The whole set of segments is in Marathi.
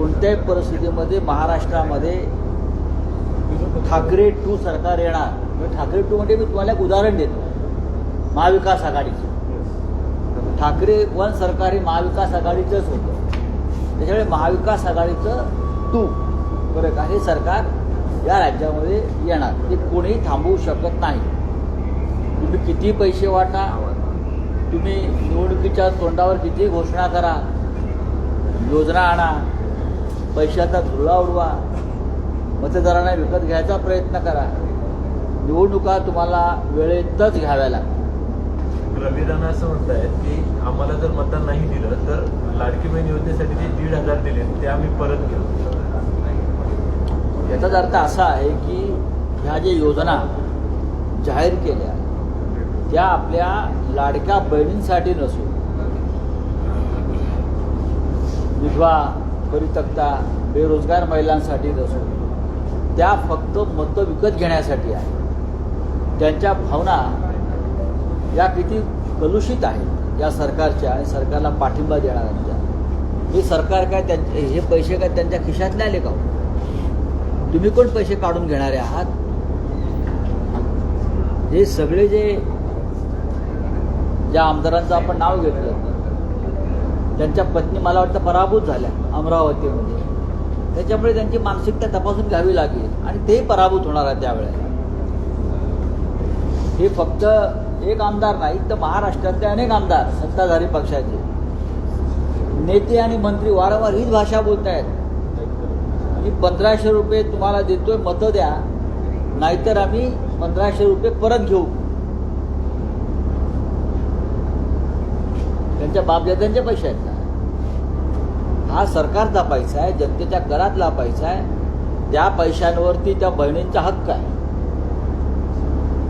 कोणत्याही परिस्थितीमध्ये महाराष्ट्रामध्ये ठाकरे टू सरकार येणार. ठाकरे टू म्हणजे मी तुम्हाला एक उदाहरण देतो. महाविकास आघाडीचं. ठाकरे वन सरकार हे महाविकास आघाडीचंच होतं. त्याच्यामुळे महाविकास आघाडीचं टू बरं का हे सरकार या राज्यामध्ये येणार. ते कोणीही थांबवू शकत नाही. तुम्ही किती पैसे वाटा तुम्ही निवडणुकीच्या तोंडावर किती घोषणा करा योजना आणा पैशाचा धुळा उडवा. मतदारांना विकत घ्यायचा प्रयत्न करा. निवडणुका तुम्हाला वेळेतच घ्याव्या लागतात रवी राणा असं म्हणतायत की आम्हाला जर मतदान नाही दिलं तर लाडकी बहीण योजनेसाठी जे दीड हजार दिले ते आम्ही परत घेऊ. याचाच अर्थ असा आहे की ह्या ज्या योजना जाहीर केल्या त्या आपल्या लाडक्या बहिणींसाठी नसून. विधवा परितक्ता बेरोजगार महिलांसाठी नसून त्या फक्त मतं विकत घेण्यासाठी आहे. त्यांच्या भावना या किती कलुषित आहेत या सरकारच्या आणि सरकारला पाठिंबा देणाऱ्यांच्या हे सरकार काय त्यांचे हे पैसे काय त्यांच्या खिशातले आले का हो? तुम्ही कोण पैसे काढून घेणारे आहात? हे सगळे जे ज्या आमदारांचं आपण नाव घेतलं त्यांच्या पत्नी मला वाटतं पराभूत झाल्या अमरावतीमध्ये. त्याच्यामुळे त्यांची मानसिकता तपासून घ्यावी लागेल आणि तेही पराभूत होणार आहे त्यावेळेला. हे फक्त एक आमदार नाही तर महाराष्ट्रातले अनेक आमदार सत्ताधारी पक्षाचे. नेते आणि मंत्री वारंवार हीच भाषा बोलत आहेत मी पंधराशे रुपये तुम्हाला देतोय मतं द्या. नाहीतर आम्ही पंधराशे रुपये परत घेऊ. त्यांच्या बापजात्यांचे पैसे आहेत हा सरकारचा पैसा आहे जनतेच्या करातला पैसा आहे. त्या पैशांवरती त्या बहिणींचा हक्क आहे.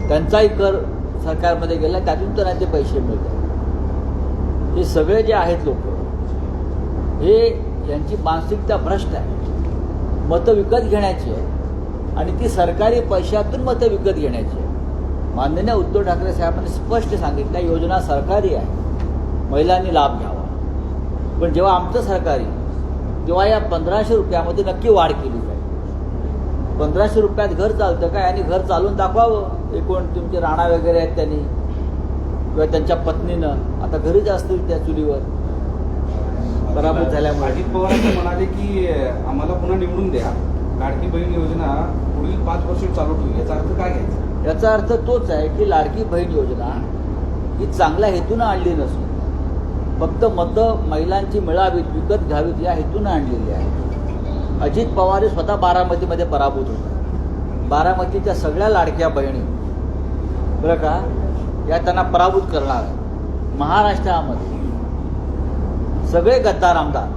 त्यांचाही कर सरकारमध्ये गेला त्यातून त्यांना ते पैसे मिळतात. हे सगळे जे आहेत लोक हे यांची मानसिकता भ्रष्ट आहे. मतं विकत घेण्याची आहे आणि ती सरकारी पैशातून मतं विकत घेण्याची आहे माननीय उद्धव ठाकरे साहेबांनी स्पष्ट सांगितलं योजना सरकारी आहे. महिलांनी लाभ घ्यावा. पण जेव्हा आमचं सरकारी तेव्हा या पंधराशे रुपयामध्ये नक्की वाढ केली जाईल. पंधराशे रुपयात घर चालतं काय? आणि घर चालून दाखवावं. एकूण तुमचे राणा वगैरे आहेत त्यांनी. किंवा त्यांच्या पत्नीनं. आता घरीच असतील त्या चुलीवर. पराभूत झाल्यामुळे अजित पवार म्हणाले की आम्हाला पुन्हा निवडून द्या. लाडकी बहीण योजना पुढील पाच वर्ष चालू ठेवू. याचा अर्थ काय घ्यायचा? याचा अर्थ तोच आहे की लाडकी बहीण योजना ही चांगल्या हेतूनं आणली नसून फक्त मतं महिलांची मिळावीत विकत घ्यावीत या हेतूनं आणलेली आहे अजित पवार हे स्वतः बारामतीमध्ये पराभूत होते. बारामतीच्या सगळ्या लाडक्या बहिणी बरं का या त्यांना पराभूत करणार महाराष्ट्रामध्ये सगळे गद्दार आमदार